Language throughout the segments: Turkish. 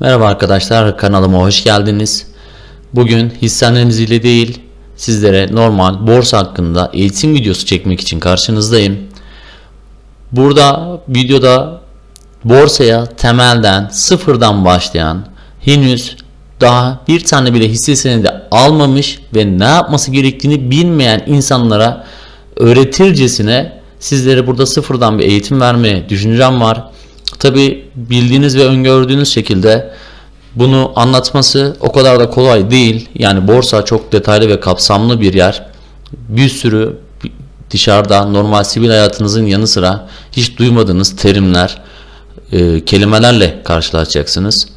Merhaba arkadaşlar kanalıma hoş geldiniz. Bugün hisse analiziyle değil sizlere normal borsa hakkında eğitim videosu çekmek için karşınızdayım. Burada videoda borsaya temelden sıfırdan başlayan henüz daha bir tane bile hisse senedi almamış ve ne yapması gerektiğini bilmeyen insanlara öğretircesine sizlere burada sıfırdan bir eğitim vermeye düşüncem var. Tabi bildiğiniz ve öngördüğünüz şekilde bunu anlatması o kadar da kolay değil. Yani borsa çok detaylı ve kapsamlı bir yer. Bir sürü dışarıda normal sivil hayatınızın yanı sıra hiç duymadığınız terimler, e, kelimelerle karşılaşacaksınız.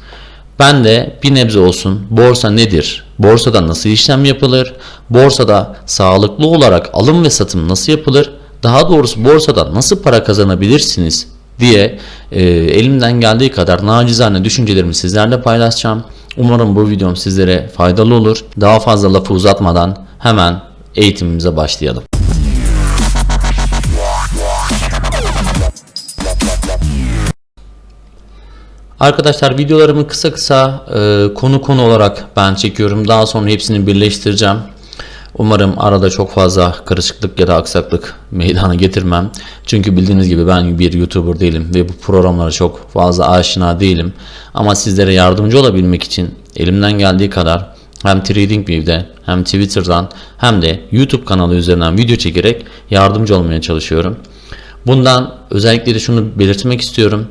Ben de bir nebze olsun borsa nedir? Borsada nasıl işlem yapılır? Borsada sağlıklı olarak alım ve satım nasıl yapılır? Daha doğrusu borsada nasıl para kazanabilirsiniz diye e, elimden geldiği kadar nacizane düşüncelerimi sizlerle paylaşacağım. Umarım bu videom sizlere faydalı olur. Daha fazla lafı uzatmadan hemen eğitimimize başlayalım. Arkadaşlar videolarımı kısa kısa e, konu konu olarak ben çekiyorum. Daha sonra hepsini birleştireceğim. Umarım arada çok fazla karışıklık ya da aksaklık meydana getirmem. Çünkü bildiğiniz gibi ben bir YouTuber değilim ve bu programlara çok fazla aşina değilim. Ama sizlere yardımcı olabilmek için elimden geldiği kadar hem TradingView'de hem Twitter'dan hem de YouTube kanalı üzerinden video çekerek yardımcı olmaya çalışıyorum. Bundan özellikle de şunu belirtmek istiyorum.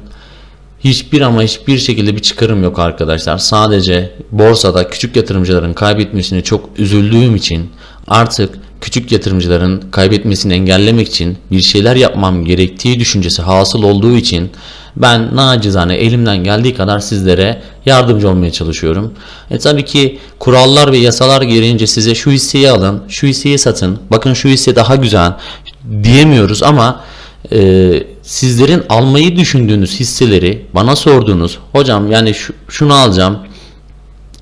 Hiçbir ama hiçbir şekilde bir çıkarım yok arkadaşlar. Sadece borsada küçük yatırımcıların kaybetmesini çok üzüldüğüm için artık küçük yatırımcıların kaybetmesini engellemek için bir şeyler yapmam gerektiği düşüncesi hasıl olduğu için ben nacizane elimden geldiği kadar sizlere yardımcı olmaya çalışıyorum. E tabii ki kurallar ve yasalar gereğince size şu hisseyi alın, şu hisseyi satın, bakın şu hisse daha güzel diyemiyoruz ama e, sizlerin almayı düşündüğünüz hisseleri bana sorduğunuz hocam yani şu, şunu alacağım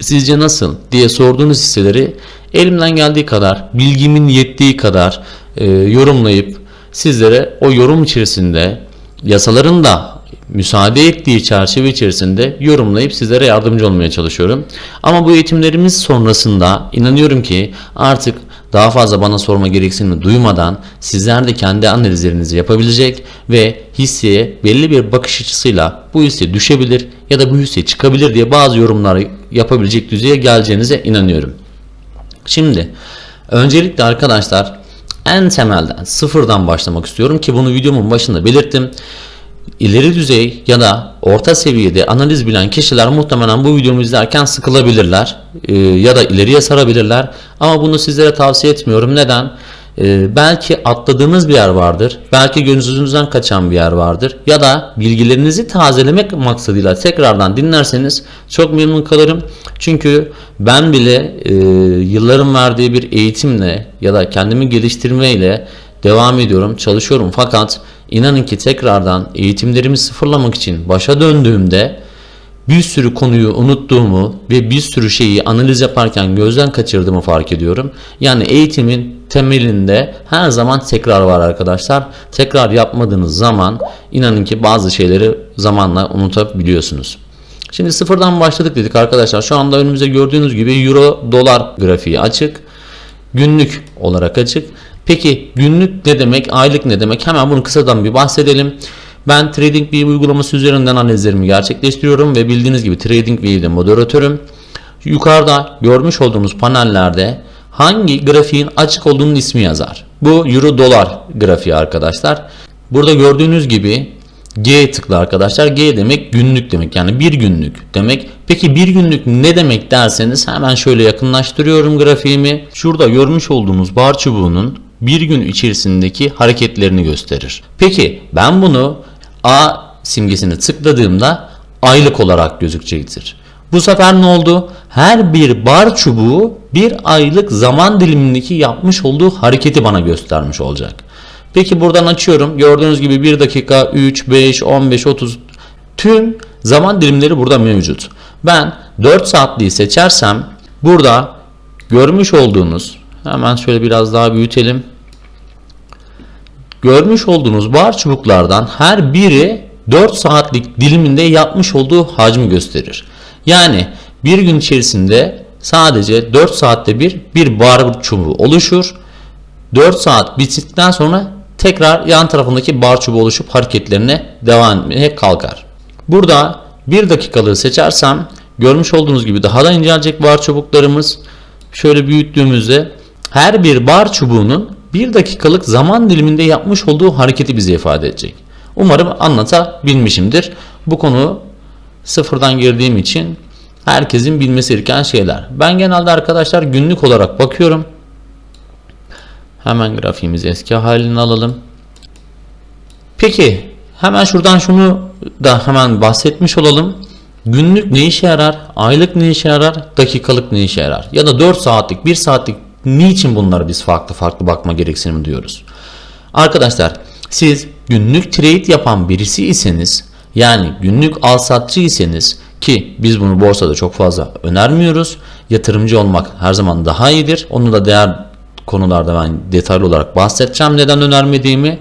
sizce nasıl diye sorduğunuz hisseleri elimden geldiği kadar bilgimin yettiği kadar e, yorumlayıp sizlere o yorum içerisinde yasaların da müsaade ettiği çerçeve içerisinde yorumlayıp sizlere yardımcı olmaya çalışıyorum. Ama bu eğitimlerimiz sonrasında inanıyorum ki artık daha fazla bana sorma gereksinimi duymadan sizler de kendi analizlerinizi yapabilecek ve hisseye belli bir bakış açısıyla bu hisse düşebilir ya da bu hisse çıkabilir diye bazı yorumlar yapabilecek düzeye geleceğinize inanıyorum. Şimdi öncelikle arkadaşlar en temelden sıfırdan başlamak istiyorum ki bunu videomun başında belirttim. İleri düzey ya da orta seviyede analiz bilen kişiler muhtemelen bu videomu izlerken sıkılabilirler e, ya da ileriye sarabilirler. Ama bunu sizlere tavsiye etmiyorum. Neden? E, belki atladığınız bir yer vardır. Belki gözünüzden kaçan bir yer vardır. Ya da bilgilerinizi tazelemek maksadıyla tekrardan dinlerseniz çok memnun kalırım. Çünkü ben bile e, yılların verdiği bir eğitimle ya da kendimi geliştirmeyle devam ediyorum, çalışıyorum. Fakat inanın ki tekrardan eğitimlerimi sıfırlamak için başa döndüğümde bir sürü konuyu unuttuğumu ve bir sürü şeyi analiz yaparken gözden kaçırdığımı fark ediyorum. Yani eğitimin temelinde her zaman tekrar var arkadaşlar. Tekrar yapmadığınız zaman inanın ki bazı şeyleri zamanla unutabiliyorsunuz. Şimdi sıfırdan başladık dedik arkadaşlar. Şu anda önümüzde gördüğünüz gibi euro dolar grafiği açık. Günlük olarak açık. Peki günlük ne demek, aylık ne demek? Hemen bunu kısadan bir bahsedelim. Ben TradingView uygulaması üzerinden analizlerimi gerçekleştiriyorum ve bildiğiniz gibi TradingView'de moderatörüm. Yukarıda görmüş olduğunuz panellerde hangi grafiğin açık olduğunun ismi yazar. Bu euro dolar grafiği arkadaşlar. Burada gördüğünüz gibi G tıklı arkadaşlar. G demek günlük demek. Yani bir günlük demek. Peki bir günlük ne demek derseniz hemen şöyle yakınlaştırıyorum grafiğimi. Şurada görmüş olduğunuz bar çubuğunun bir gün içerisindeki hareketlerini gösterir. Peki ben bunu A simgesini tıkladığımda aylık olarak gözükecektir. Bu sefer ne oldu? Her bir bar çubuğu bir aylık zaman dilimindeki yapmış olduğu hareketi bana göstermiş olacak. Peki buradan açıyorum. Gördüğünüz gibi 1 dakika, 3, 5, 15, 30 tüm zaman dilimleri burada mevcut. Ben 4 saatliği seçersem burada görmüş olduğunuz hemen şöyle biraz daha büyütelim. Görmüş olduğunuz bar çubuklardan her biri 4 saatlik diliminde yapmış olduğu hacmi gösterir. Yani bir gün içerisinde sadece 4 saatte bir bir bar çubuğu oluşur. 4 saat bittikten sonra tekrar yan tarafındaki bar çubuğu oluşup hareketlerine devam etmeye kalkar. Burada 1 dakikalığı seçersem görmüş olduğunuz gibi daha da incelecek bar çubuklarımız. Şöyle büyüttüğümüzde her bir bar çubuğunun 1 dakikalık zaman diliminde yapmış olduğu hareketi bize ifade edecek. Umarım anlatabilmişimdir. Bu konu sıfırdan girdiğim için herkesin bilmesi gereken şeyler. Ben genelde arkadaşlar günlük olarak bakıyorum. Hemen grafiğimizi eski halini alalım. Peki hemen şuradan şunu da hemen bahsetmiş olalım. Günlük ne işe yarar? Aylık ne işe yarar? Dakikalık ne işe yarar? Ya da 4 saatlik, 1 saatlik niçin bunları biz farklı farklı bakma gereksinimi duyuyoruz? Arkadaşlar siz günlük trade yapan birisi iseniz yani günlük al satçı iseniz ki biz bunu borsada çok fazla önermiyoruz. Yatırımcı olmak her zaman daha iyidir. Onu da değer konularda ben detaylı olarak bahsedeceğim neden önermediğimi.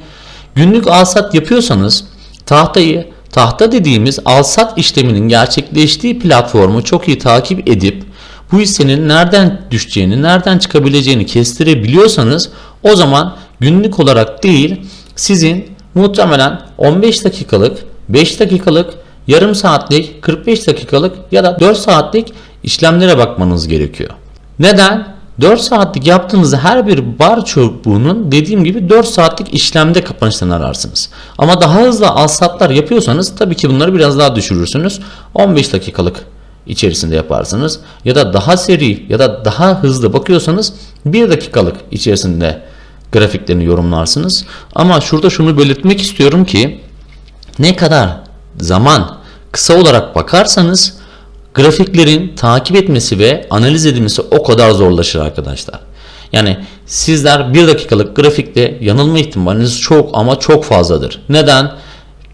Günlük alsat yapıyorsanız tahtayı tahta dediğimiz alsat işleminin gerçekleştiği platformu çok iyi takip edip bu hissenin nereden düşeceğini, nereden çıkabileceğini kestirebiliyorsanız o zaman günlük olarak değil sizin muhtemelen 15 dakikalık, 5 dakikalık, yarım saatlik, 45 dakikalık ya da 4 saatlik işlemlere bakmanız gerekiyor. Neden? 4 saatlik yaptığınız her bir bar çubuğunun dediğim gibi 4 saatlik işlemde kapanışlarını ararsınız. Ama daha hızlı alsatlar yapıyorsanız tabii ki bunları biraz daha düşürürsünüz. 15 dakikalık içerisinde yaparsınız. Ya da daha seri ya da daha hızlı bakıyorsanız 1 dakikalık içerisinde grafiklerini yorumlarsınız. Ama şurada şunu belirtmek istiyorum ki ne kadar zaman kısa olarak bakarsanız grafiklerin takip etmesi ve analiz edilmesi o kadar zorlaşır arkadaşlar. Yani sizler bir dakikalık grafikte yanılma ihtimaliniz çok ama çok fazladır. Neden?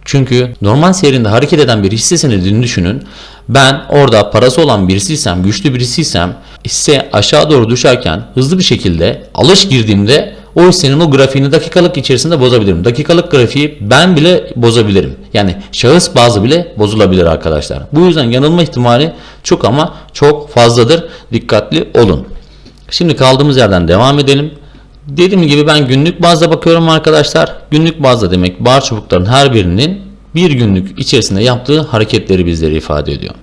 Çünkü normal seyrinde hareket eden bir hisse senedini düşünün. Ben orada parası olan birisiysem, güçlü birisiysem hisse aşağı doğru düşerken hızlı bir şekilde alış girdiğimde o hissenin o grafiğini dakikalık içerisinde bozabilirim. Dakikalık grafiği ben bile bozabilirim. Yani şahıs bazı bile bozulabilir arkadaşlar. Bu yüzden yanılma ihtimali çok ama çok fazladır. Dikkatli olun. Şimdi kaldığımız yerden devam edelim. Dediğim gibi ben günlük bazda bakıyorum arkadaşlar. Günlük bazda demek bar çubukların her birinin bir günlük içerisinde yaptığı hareketleri bizlere ifade ediyor.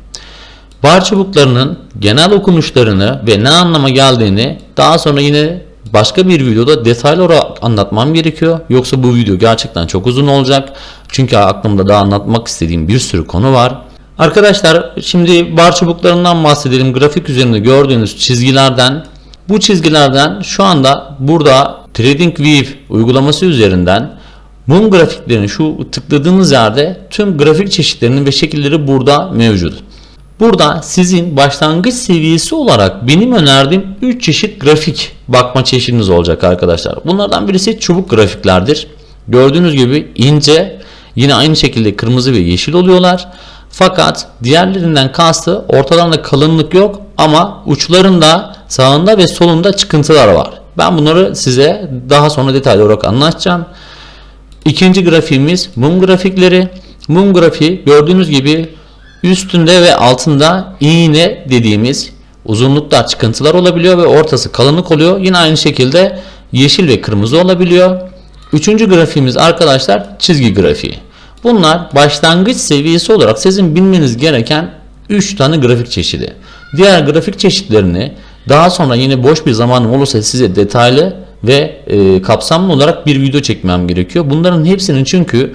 Bar çubuklarının genel okunuşlarını ve ne anlama geldiğini daha sonra yine başka bir videoda detaylı olarak anlatmam gerekiyor. Yoksa bu video gerçekten çok uzun olacak. Çünkü aklımda daha anlatmak istediğim bir sürü konu var. Arkadaşlar şimdi bar çubuklarından bahsedelim. Grafik üzerinde gördüğünüz çizgilerden bu çizgilerden şu anda burada TradingView uygulaması üzerinden mum grafiklerini şu tıkladığınız yerde tüm grafik çeşitlerinin ve şekilleri burada mevcut. Burada sizin başlangıç seviyesi olarak benim önerdiğim 3 çeşit grafik bakma çeşidiniz olacak arkadaşlar. Bunlardan birisi çubuk grafiklerdir. Gördüğünüz gibi ince yine aynı şekilde kırmızı ve yeşil oluyorlar. Fakat diğerlerinden kastı ortalarında kalınlık yok ama uçlarında sağında ve solunda çıkıntılar var. Ben bunları size daha sonra detaylı olarak anlatacağım. İkinci grafiğimiz mum grafikleri. Mum grafiği gördüğünüz gibi üstünde ve altında iğne dediğimiz uzunlukta çıkıntılar olabiliyor ve ortası kalınlık oluyor. Yine aynı şekilde yeşil ve kırmızı olabiliyor. Üçüncü grafiğimiz arkadaşlar çizgi grafiği. Bunlar başlangıç seviyesi olarak sizin bilmeniz gereken 3 tane grafik çeşidi. Diğer grafik çeşitlerini daha sonra yine boş bir zamanım olursa size detaylı ve e, kapsamlı olarak bir video çekmem gerekiyor. Bunların hepsinin çünkü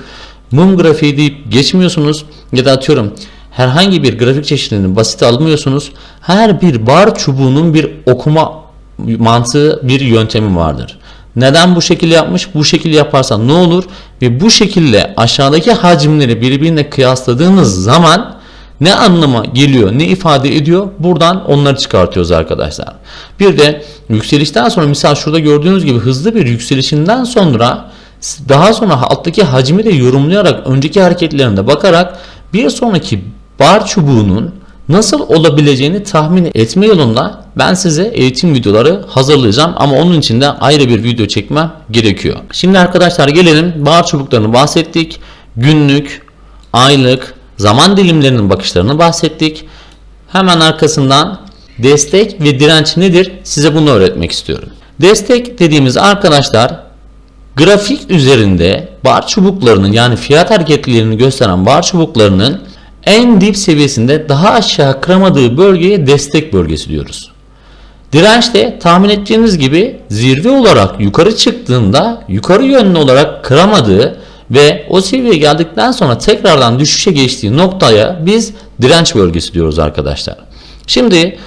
mum grafiği deyip geçmiyorsunuz ya da atıyorum herhangi bir grafik çeşidini basit almıyorsunuz. Her bir bar çubuğunun bir okuma mantığı bir yöntemi vardır. Neden bu şekilde yapmış? Bu şekilde yaparsan ne olur? Ve bu şekilde aşağıdaki hacimleri birbirine kıyasladığınız zaman ne anlama geliyor, ne ifade ediyor? Buradan onları çıkartıyoruz arkadaşlar. Bir de yükselişten sonra misal şurada gördüğünüz gibi hızlı bir yükselişinden sonra daha sonra alttaki hacmi de yorumlayarak önceki hareketlerine bakarak bir sonraki bar çubuğunun nasıl olabileceğini tahmin etme yolunda ben size eğitim videoları hazırlayacağım ama onun için de ayrı bir video çekmem gerekiyor. Şimdi arkadaşlar gelelim bar çubuklarını bahsettik. Günlük, aylık, zaman dilimlerinin bakışlarını bahsettik. Hemen arkasından destek ve direnç nedir? Size bunu öğretmek istiyorum. Destek dediğimiz arkadaşlar grafik üzerinde bar çubuklarının yani fiyat hareketlerini gösteren bar çubuklarının en dip seviyesinde daha aşağı kıramadığı bölgeye destek bölgesi diyoruz. Direnç de tahmin ettiğiniz gibi zirve olarak yukarı çıktığında yukarı yönlü olarak kıramadığı ve o seviyeye geldikten sonra tekrardan düşüşe geçtiği noktaya biz direnç bölgesi diyoruz arkadaşlar. Şimdi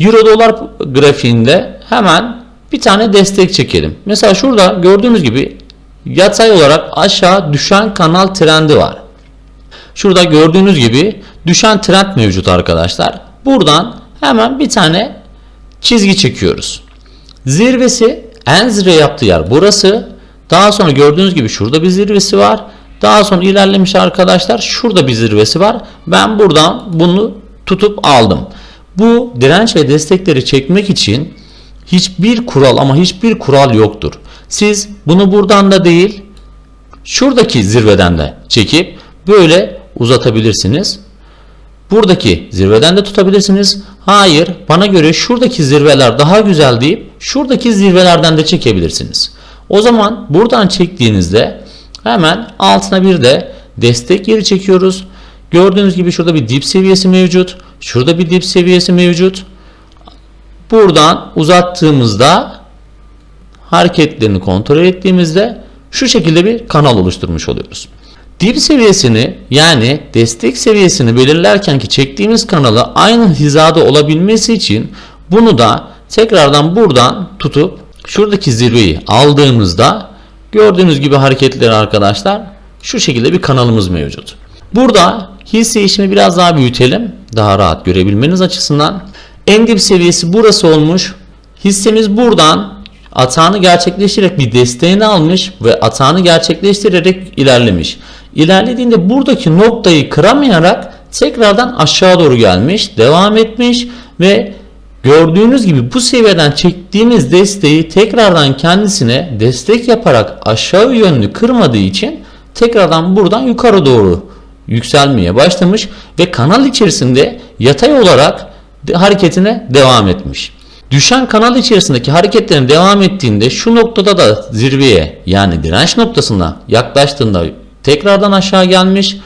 Euro dolar grafiğinde hemen bir tane destek çekelim. Mesela şurada gördüğünüz gibi yatay olarak aşağı düşen kanal trendi var. Şurada gördüğünüz gibi düşen trend mevcut arkadaşlar. Buradan hemen bir tane çizgi çekiyoruz. Zirvesi en zirve yaptığı yer burası. Daha sonra gördüğünüz gibi şurada bir zirvesi var. Daha sonra ilerlemiş arkadaşlar şurada bir zirvesi var. Ben buradan bunu tutup aldım. Bu direnç ve destekleri çekmek için hiçbir kural ama hiçbir kural yoktur. Siz bunu buradan da değil şuradaki zirveden de çekip böyle uzatabilirsiniz. Buradaki zirveden de tutabilirsiniz. Hayır, bana göre şuradaki zirveler daha güzel deyip şuradaki zirvelerden de çekebilirsiniz. O zaman buradan çektiğinizde hemen altına bir de destek yeri çekiyoruz. Gördüğünüz gibi şurada bir dip seviyesi mevcut. Şurada bir dip seviyesi mevcut. Buradan uzattığımızda hareketlerini kontrol ettiğimizde şu şekilde bir kanal oluşturmuş oluyoruz. Dip seviyesini yani destek seviyesini belirlerken ki çektiğimiz kanalı aynı hizada olabilmesi için bunu da tekrardan buradan tutup şuradaki zirveyi aldığımızda gördüğünüz gibi hareketleri arkadaşlar şu şekilde bir kanalımız mevcut. Burada hisse işimi biraz daha büyütelim. Daha rahat görebilmeniz açısından. En dip seviyesi burası olmuş. Hissemiz buradan atağını gerçekleştirerek bir desteğini almış ve atağını gerçekleştirerek ilerlemiş. İlerlediğinde buradaki noktayı kıramayarak tekrardan aşağı doğru gelmiş, devam etmiş ve gördüğünüz gibi bu seviyeden çektiğimiz desteği tekrardan kendisine destek yaparak aşağı yönlü kırmadığı için tekrardan buradan yukarı doğru yükselmeye başlamış ve kanal içerisinde yatay olarak hareketine devam etmiş. Düşen kanal içerisindeki hareketlerin devam ettiğinde şu noktada da zirveye yani direnç noktasına yaklaştığında tekrardan aşağı gelmiş.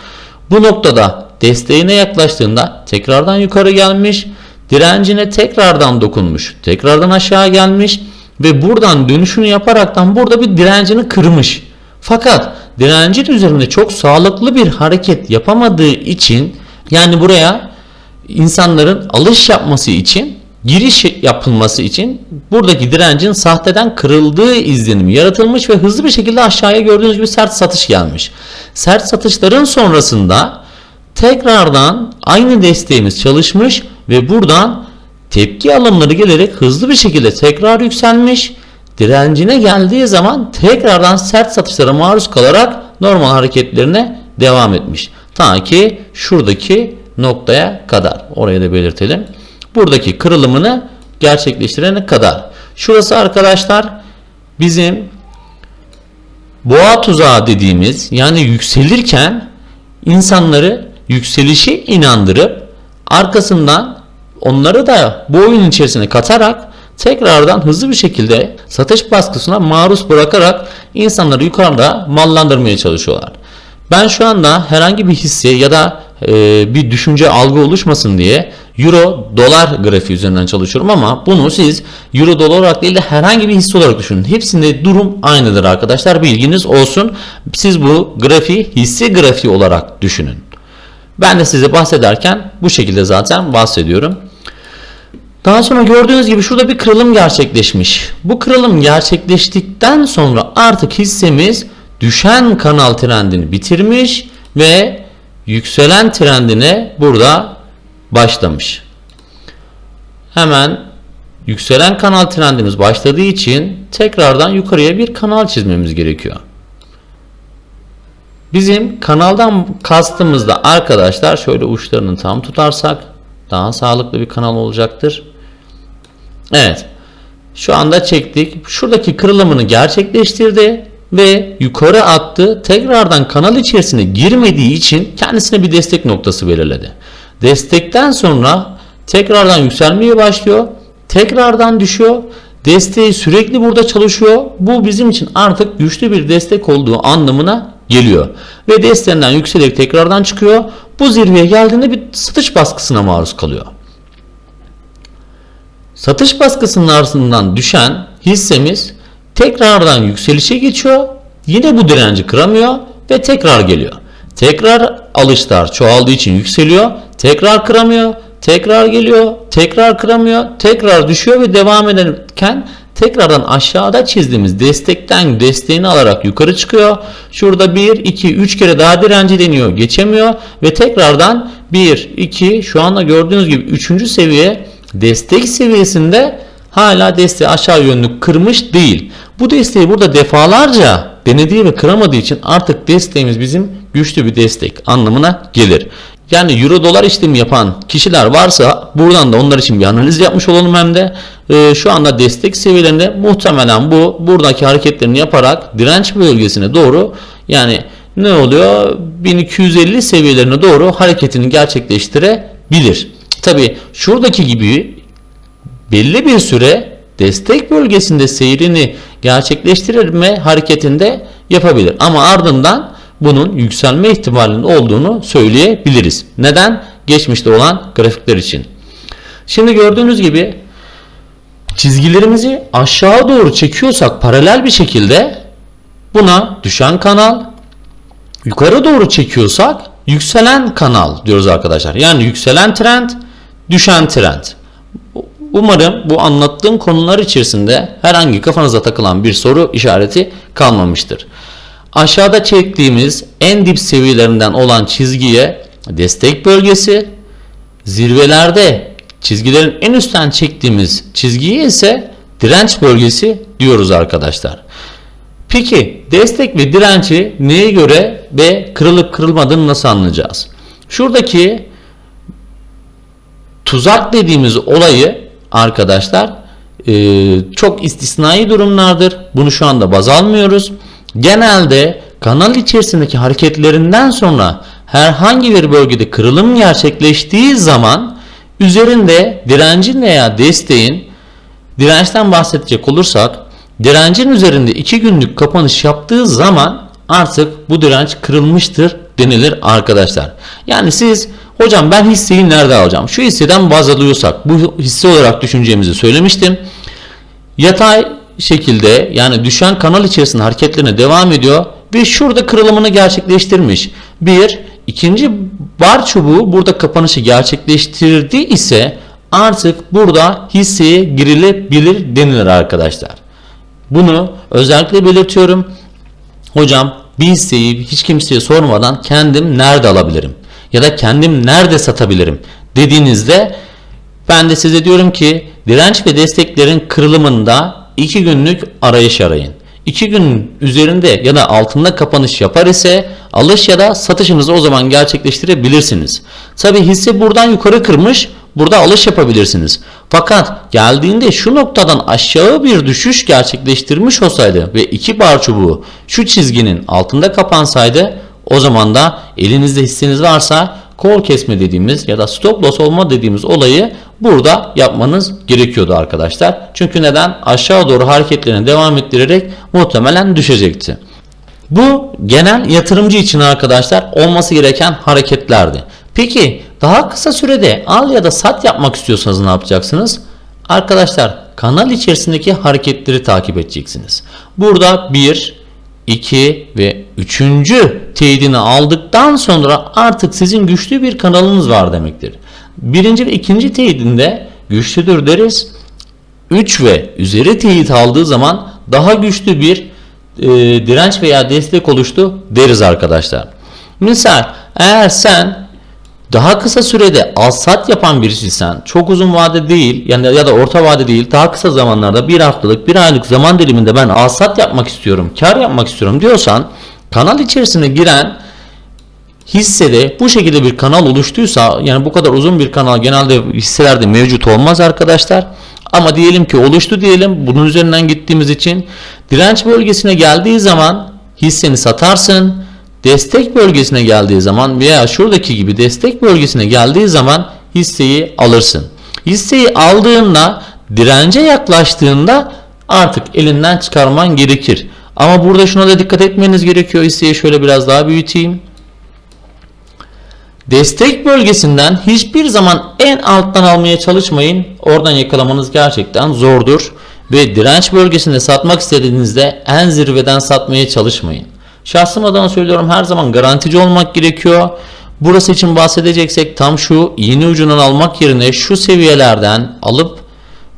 Bu noktada desteğine yaklaştığında tekrardan yukarı gelmiş. Direncine tekrardan dokunmuş. Tekrardan aşağı gelmiş ve buradan dönüşünü yaparaktan burada bir direncini kırmış. Fakat direncin üzerinde çok sağlıklı bir hareket yapamadığı için yani buraya insanların alış yapması için giriş yapılması için buradaki direncin sahteden kırıldığı izlenimi yaratılmış ve hızlı bir şekilde aşağıya gördüğünüz gibi sert satış gelmiş. Sert satışların sonrasında tekrardan aynı desteğimiz çalışmış ve buradan tepki alımları gelerek hızlı bir şekilde tekrar yükselmiş. Direncine geldiği zaman tekrardan sert satışlara maruz kalarak normal hareketlerine devam etmiş. Ta ki şuradaki noktaya kadar. Oraya da belirtelim. Buradaki kırılımını gerçekleştirene kadar. Şurası arkadaşlar bizim boğa tuzağı dediğimiz yani yükselirken insanları yükselişe inandırıp arkasından onları da bu oyun içerisine katarak tekrardan hızlı bir şekilde satış baskısına maruz bırakarak insanları yukarıda mallandırmaya çalışıyorlar. Ben şu anda herhangi bir hisse ya da bir düşünce algı oluşmasın diye Euro dolar grafiği üzerinden çalışıyorum ama bunu siz Euro dolar olarak değil de herhangi bir hisse olarak düşünün. Hepsinde durum aynıdır arkadaşlar. Bilginiz olsun. Siz bu grafiği hisse grafiği olarak düşünün. Ben de size bahsederken bu şekilde zaten bahsediyorum. Daha sonra gördüğünüz gibi şurada bir kırılım gerçekleşmiş. Bu kırılım gerçekleştikten sonra artık hissemiz düşen kanal trendini bitirmiş ve yükselen trendine burada başlamış. Hemen yükselen kanal trendimiz başladığı için tekrardan yukarıya bir kanal çizmemiz gerekiyor. Bizim kanaldan kastımızda arkadaşlar şöyle uçlarını tam tutarsak daha sağlıklı bir kanal olacaktır. Evet. Şu anda çektik. Şuradaki kırılımını gerçekleştirdi ve yukarı attı. Tekrardan kanal içerisine girmediği için kendisine bir destek noktası belirledi. Destekten sonra tekrardan yükselmeye başlıyor. Tekrardan düşüyor. Desteği sürekli burada çalışıyor. Bu bizim için artık güçlü bir destek olduğu anlamına geliyor. Ve desteğinden yükselerek tekrardan çıkıyor. Bu zirveye geldiğinde bir satış baskısına maruz kalıyor. Satış baskısının ardından düşen hissemiz tekrardan yükselişe geçiyor. Yine bu direnci kıramıyor ve tekrar geliyor. Tekrar alışlar çoğaldığı için yükseliyor. Tekrar kıramıyor. Tekrar geliyor. Tekrar kıramıyor. Tekrar düşüyor ve devam ederken tekrardan aşağıda çizdiğimiz destekten desteğini alarak yukarı çıkıyor. Şurada 1, 2, 3 kere daha direnci deniyor. Geçemiyor ve tekrardan 1, 2 şu anda gördüğünüz gibi 3. seviye destek seviyesinde hala desteği aşağı yönlü kırmış değil. Bu desteği burada defalarca denediği ve kıramadığı için artık desteğimiz bizim güçlü bir destek anlamına gelir. Yani euro dolar işlemi yapan kişiler varsa buradan da onlar için bir analiz yapmış olalım hem de e, şu anda destek seviyelerinde muhtemelen bu buradaki hareketlerini yaparak direnç bölgesine doğru yani ne oluyor 1250 seviyelerine doğru hareketini gerçekleştirebilir. Tabi şuradaki gibi belli bir süre destek bölgesinde seyrini gerçekleştirme hareketinde yapabilir. Ama ardından bunun yükselme ihtimalinin olduğunu söyleyebiliriz. Neden? Geçmişte olan grafikler için. Şimdi gördüğünüz gibi çizgilerimizi aşağı doğru çekiyorsak paralel bir şekilde buna düşen kanal, yukarı doğru çekiyorsak yükselen kanal diyoruz arkadaşlar. Yani yükselen trend, düşen trend. Umarım bu anlattığım konular içerisinde herhangi kafanıza takılan bir soru işareti kalmamıştır. Aşağıda çektiğimiz en dip seviyelerinden olan çizgiye destek bölgesi, zirvelerde çizgilerin en üstten çektiğimiz çizgiye ise direnç bölgesi diyoruz arkadaşlar. Peki destek ve direnci neye göre ve kırılıp kırılmadığını nasıl anlayacağız? Şuradaki tuzak dediğimiz olayı arkadaşlar e, çok istisnai durumlardır. Bunu şu anda baz almıyoruz. Genelde kanal içerisindeki hareketlerinden sonra herhangi bir bölgede kırılım gerçekleştiği zaman üzerinde direncin veya desteğin dirençten bahsedecek olursak direncin üzerinde 2 günlük kapanış yaptığı zaman artık bu direnç kırılmıştır denilir arkadaşlar. Yani siz hocam ben hisseyi nerede alacağım? Şu hisseden baz alıyorsak bu hisse olarak düşüneceğimizi söylemiştim. Yatay şekilde yani düşen kanal içerisinde hareketlerine devam ediyor ve şurada kırılımını gerçekleştirmiş. Bir, ikinci bar çubuğu burada kapanışı gerçekleştirdi ise artık burada hisseye girilebilir denilir arkadaşlar. Bunu özellikle belirtiyorum. Hocam bir hisseyi hiç kimseye sormadan kendim nerede alabilirim? Ya da kendim nerede satabilirim? Dediğinizde ben de size diyorum ki direnç ve desteklerin kırılımında 2 günlük arayış arayın. 2 gün üzerinde ya da altında kapanış yapar ise alış ya da satışınızı o zaman gerçekleştirebilirsiniz. Tabi hisse buradan yukarı kırmış burada alış yapabilirsiniz. Fakat geldiğinde şu noktadan aşağı bir düşüş gerçekleştirmiş olsaydı ve iki bar çubuğu şu çizginin altında kapansaydı o zaman da elinizde hisseniz varsa kol kesme dediğimiz ya da stop loss olma dediğimiz olayı burada yapmanız gerekiyordu arkadaşlar. Çünkü neden? Aşağı doğru hareketlerini devam ettirerek muhtemelen düşecekti. Bu genel yatırımcı için arkadaşlar olması gereken hareketlerdi. Peki daha kısa sürede al ya da sat yapmak istiyorsanız ne yapacaksınız? Arkadaşlar kanal içerisindeki hareketleri takip edeceksiniz. Burada 1, 2 ve 3. teyidini aldıktan sonra artık sizin güçlü bir kanalınız var demektir. Birinci ve ikinci teyidinde güçlüdür deriz. 3 ve üzeri teyit aldığı zaman daha güçlü bir e, direnç veya destek oluştu deriz arkadaşlar. Misal eğer sen daha kısa sürede al sat yapan birisiysen çok uzun vade değil yani ya da orta vade değil daha kısa zamanlarda bir haftalık bir aylık zaman diliminde ben al sat yapmak istiyorum kar yapmak istiyorum diyorsan kanal içerisine giren hissede bu şekilde bir kanal oluştuysa yani bu kadar uzun bir kanal genelde hisselerde mevcut olmaz arkadaşlar. Ama diyelim ki oluştu diyelim bunun üzerinden gittiğimiz için direnç bölgesine geldiği zaman hisseni satarsın. Destek bölgesine geldiği zaman veya şuradaki gibi destek bölgesine geldiği zaman hisseyi alırsın. Hisseyi aldığında dirence yaklaştığında artık elinden çıkarman gerekir. Ama burada şuna da dikkat etmeniz gerekiyor. Hisseyi şöyle biraz daha büyüteyim. Destek bölgesinden hiçbir zaman en alttan almaya çalışmayın. Oradan yakalamanız gerçekten zordur. Ve direnç bölgesinde satmak istediğinizde en zirveden satmaya çalışmayın. Şahsım adına söylüyorum her zaman garantici olmak gerekiyor. Burası için bahsedeceksek tam şu iğne ucundan almak yerine şu seviyelerden alıp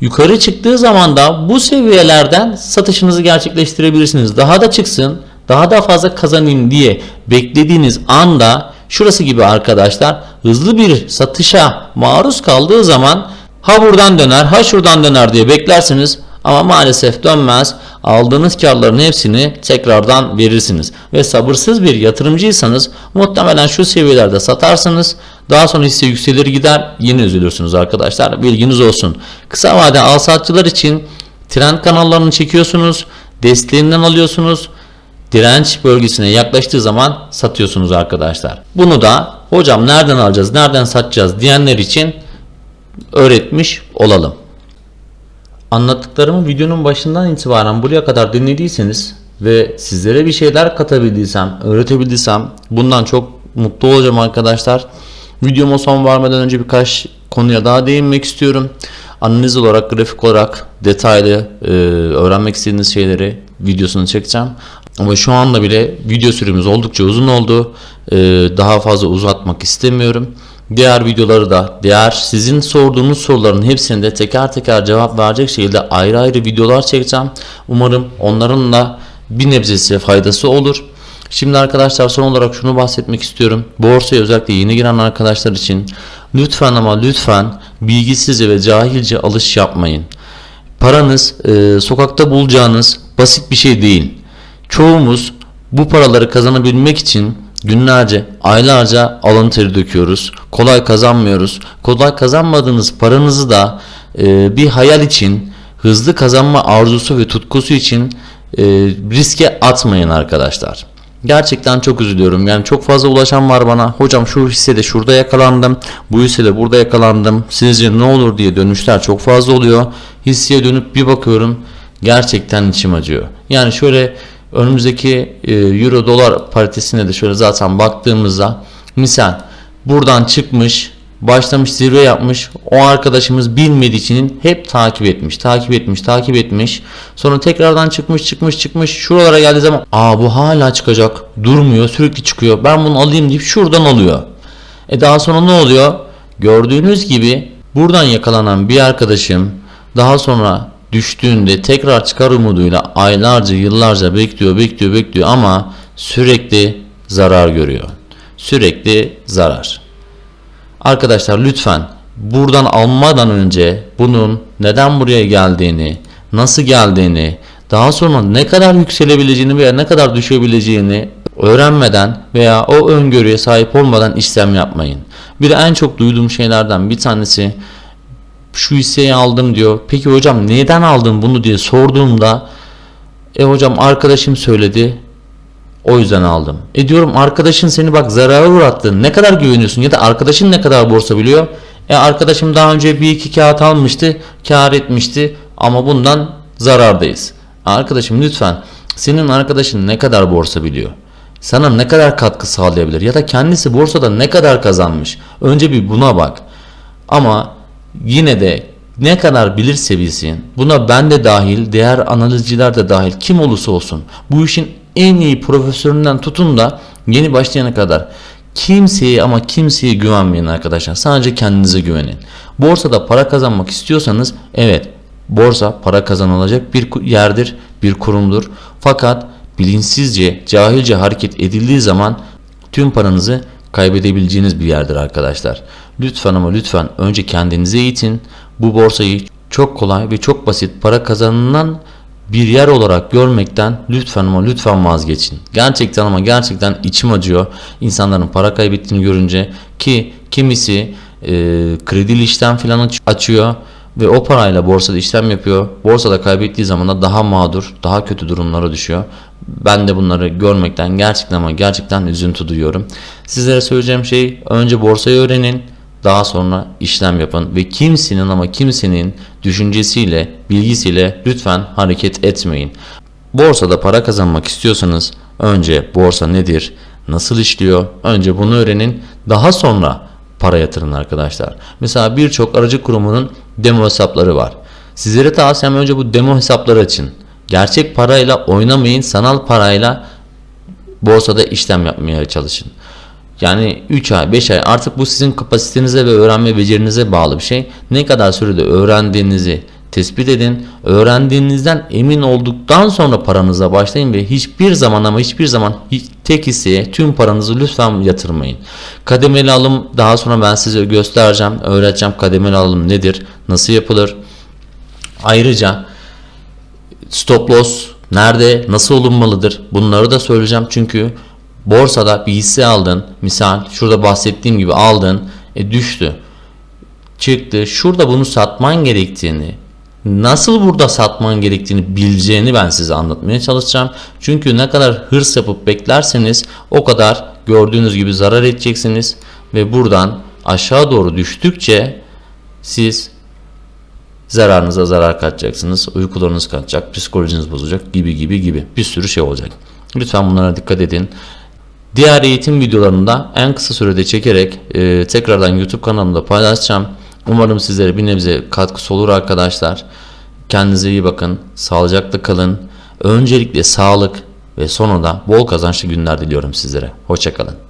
yukarı çıktığı zaman da bu seviyelerden satışınızı gerçekleştirebilirsiniz. Daha da çıksın, daha da fazla kazanayım diye beklediğiniz anda şurası gibi arkadaşlar hızlı bir satışa maruz kaldığı zaman ha buradan döner ha şuradan döner diye beklersiniz ama maalesef dönmez. Aldığınız karların hepsini tekrardan verirsiniz. Ve sabırsız bir yatırımcıysanız muhtemelen şu seviyelerde satarsınız. Daha sonra hisse yükselir gider yine üzülürsünüz arkadaşlar. Bilginiz olsun. Kısa vade al satçılar için trend kanallarını çekiyorsunuz. Desteğinden alıyorsunuz. Direnç bölgesine yaklaştığı zaman satıyorsunuz arkadaşlar. Bunu da hocam nereden alacağız, nereden satacağız diyenler için öğretmiş olalım. Anlattıklarımı videonun başından itibaren buraya kadar dinlediyseniz ve sizlere bir şeyler katabildiysem, öğretebildiysem bundan çok mutlu olacağım arkadaşlar. Videoma son vermeden önce birkaç konuya daha değinmek istiyorum. Analiz olarak, grafik olarak detaylı e, öğrenmek istediğiniz şeyleri videosunu çekeceğim. Ama şu anda bile video süremiz oldukça uzun oldu. E, daha fazla uzatmak istemiyorum. Diğer videoları da, diğer sizin sorduğunuz soruların hepsini de teker teker cevap verecek şekilde ayrı ayrı videolar çekeceğim. Umarım onların da bir nebzesi faydası olur. Şimdi arkadaşlar son olarak şunu bahsetmek istiyorum. Borsaya özellikle yeni giren arkadaşlar için lütfen ama lütfen bilgisizce ve cahilce alış yapmayın. Paranız e, sokakta bulacağınız basit bir şey değil. Çoğumuz bu paraları kazanabilmek için günlerce, aylarca alın teri döküyoruz. Kolay kazanmıyoruz. Kolay kazanmadığınız paranızı da e, bir hayal için, hızlı kazanma arzusu ve tutkusu için e, riske atmayın arkadaşlar. Gerçekten çok üzülüyorum. Yani çok fazla ulaşan var bana. Hocam şu hissede şurada yakalandım. Bu hissede burada yakalandım. Sizce ne olur diye dönüşler çok fazla oluyor. Hisseye dönüp bir bakıyorum. Gerçekten içim acıyor. Yani şöyle önümüzdeki e, euro dolar paritesine de şöyle zaten baktığımızda misal buradan çıkmış başlamış zirve yapmış o arkadaşımız bilmediği için hep takip etmiş takip etmiş takip etmiş. Sonra tekrardan çıkmış çıkmış çıkmış şuralara geldiği zaman aa bu hala çıkacak durmuyor sürekli çıkıyor ben bunu alayım deyip şuradan alıyor. E daha sonra ne oluyor? Gördüğünüz gibi buradan yakalanan bir arkadaşım daha sonra düştüğünde tekrar çıkar umuduyla aylarca yıllarca bekliyor bekliyor bekliyor ama sürekli zarar görüyor. Sürekli zarar. Arkadaşlar lütfen buradan almadan önce bunun neden buraya geldiğini, nasıl geldiğini, daha sonra ne kadar yükselebileceğini veya ne kadar düşebileceğini öğrenmeden veya o öngörüye sahip olmadan işlem yapmayın. Bir de en çok duyduğum şeylerden bir tanesi şu hisseyi aldım diyor. Peki hocam neden aldın bunu diye sorduğumda e hocam arkadaşım söyledi. O yüzden aldım. E diyorum arkadaşın seni bak zarara uğrattı. Ne kadar güveniyorsun ya da arkadaşın ne kadar borsa biliyor? E arkadaşım daha önce bir iki kağıt almıştı. Kar etmişti ama bundan zarardayız. Arkadaşım lütfen senin arkadaşın ne kadar borsa biliyor? Sana ne kadar katkı sağlayabilir? Ya da kendisi borsada ne kadar kazanmış? Önce bir buna bak. Ama yine de ne kadar bilirse bilsin buna ben de dahil diğer analizciler de dahil kim olursa olsun bu işin en iyi profesöründen tutun da yeni başlayana kadar kimseye ama kimseye güvenmeyin arkadaşlar. Sadece kendinize güvenin. Borsada para kazanmak istiyorsanız evet borsa para kazanılacak bir yerdir bir kurumdur. Fakat bilinçsizce cahilce hareket edildiği zaman tüm paranızı kaybedebileceğiniz bir yerdir arkadaşlar. Lütfen ama lütfen önce kendinize eğitin. Bu borsayı çok kolay ve çok basit para kazanılan bir yer olarak görmekten lütfen ama lütfen vazgeçin. Gerçekten ama gerçekten içim acıyor. İnsanların para kaybettiğini görünce ki kimisi e, kredili işlem falan açıyor ve o parayla borsada işlem yapıyor. Borsada kaybettiği zaman da daha mağdur, daha kötü durumlara düşüyor. Ben de bunları görmekten gerçekten ama gerçekten üzüntü duyuyorum. Sizlere söyleyeceğim şey önce borsayı öğrenin. Daha sonra işlem yapın ve kimsenin ama kimsenin düşüncesiyle, bilgisiyle lütfen hareket etmeyin. Borsada para kazanmak istiyorsanız önce borsa nedir, nasıl işliyor? Önce bunu öğrenin. Daha sonra para yatırın arkadaşlar. Mesela birçok aracı kurumunun demo hesapları var. Sizlere tavsiyem önce bu demo hesapları açın. Gerçek parayla oynamayın, sanal parayla borsada işlem yapmaya çalışın. Yani 3 ay, 5 ay artık bu sizin kapasitenize ve öğrenme becerinize bağlı bir şey. Ne kadar sürede öğrendiğinizi tespit edin. Öğrendiğinizden emin olduktan sonra paranıza başlayın ve hiçbir zaman ama hiçbir zaman hiç, tek hisseye tüm paranızı lütfen yatırmayın. Kademeli alım daha sonra ben size göstereceğim, öğreteceğim kademeli alım nedir, nasıl yapılır. Ayrıca stop loss nerede, nasıl olunmalıdır bunları da söyleyeceğim. Çünkü borsada bir hisse aldın, misal şurada bahsettiğim gibi aldın, e düştü çıktı. Şurada bunu satman gerektiğini, nasıl burada satman gerektiğini bileceğini ben size anlatmaya çalışacağım. Çünkü ne kadar hırs yapıp beklerseniz o kadar gördüğünüz gibi zarar edeceksiniz ve buradan aşağı doğru düştükçe siz zararınıza zarar katacaksınız, uykularınız kaçacak, psikolojiniz bozacak gibi gibi gibi bir sürü şey olacak. Lütfen bunlara dikkat edin. Diğer eğitim videolarında en kısa sürede çekerek e, tekrardan YouTube kanalımda paylaşacağım. Umarım sizlere bir nebze katkısı olur arkadaşlar. Kendinize iyi bakın, sağlıcakla kalın. Öncelikle sağlık ve sonra da bol kazançlı günler diliyorum sizlere. Hoşçakalın.